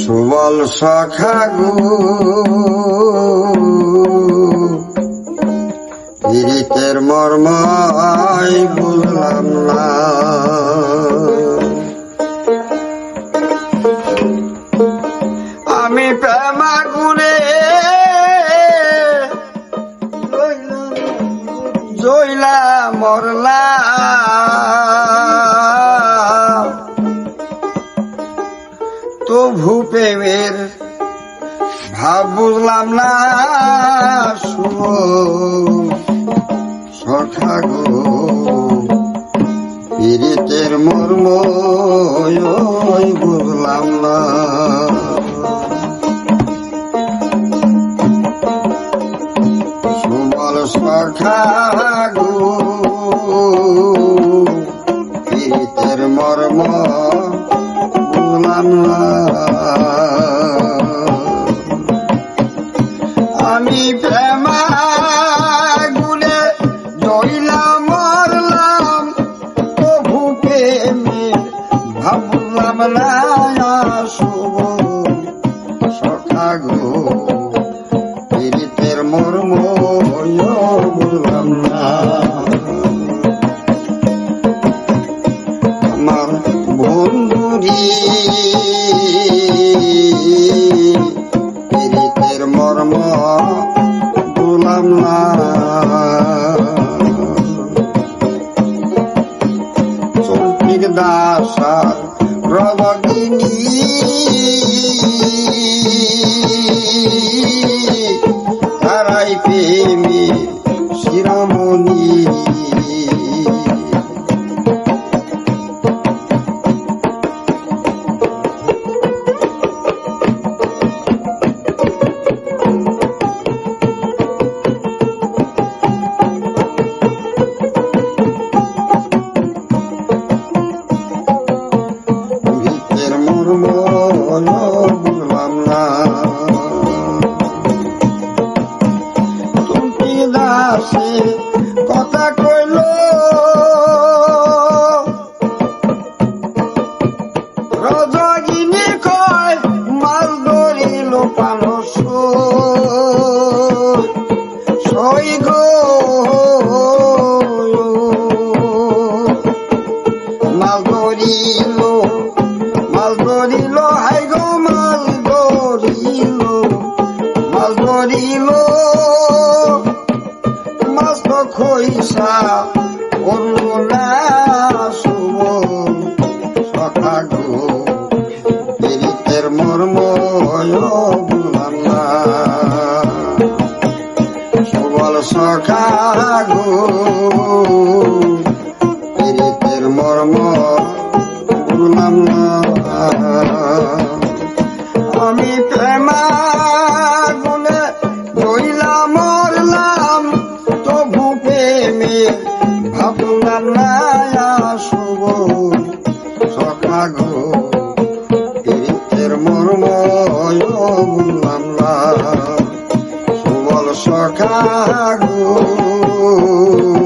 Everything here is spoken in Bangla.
সুবল সখা গো। পীড়িতের মর্মাই বুঝলাম না। আমি প্রেমা গুনে জইলা মরলা তো ভূপেমের ভাব বুঝলাম না, শুভ সখা গো। পীড়িতের মর্ম বুঝলাম না। সুবল সখা গো, পীড়িতের মর্ম আমি প্রেমা গুলে জইলাম মরলাম প্রভু প্রেমে ভাবলাম না শুভ। সখা গো, পীড়িতের মর্ম বুঝলাম না। দাসা প্রবগিনী তারাই প্রেমী শিরোমণি। বুঝলাম দাসে কথা কইল রজগিনী কয় মাল ধরিল পানস সই মাল ধরিল ধরিল মাছ তো খইসা করল না শুভ গো পীড়িতের মর্ম সুবল সখা গো মর্ম বুঝলাম না। আমি প্রেমা না সুবল সখা গো।